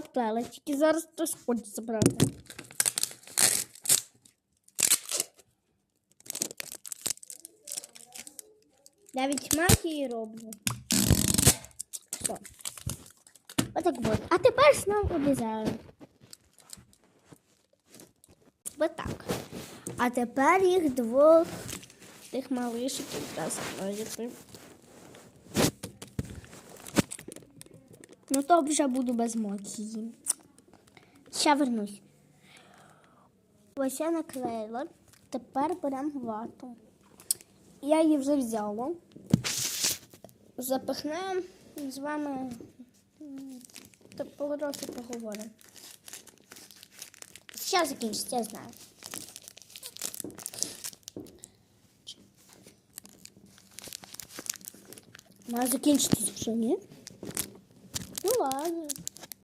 поплела, тільки зараз хтось хоче забрати. Навіть магії роблю. Все. Отак от. А тепер знову обрізаю. Отак. А тепер їх двох тих малишиків Ну то вже буду без мочії. Ще вернусь. Ось я наклеїла. Тепер беремо вату. Я її вже взяла. Запихнемо з вами трохи поговоримо. Зараз закінчиться, я знаю. Має закінчитися вже, ні? Ну ладно.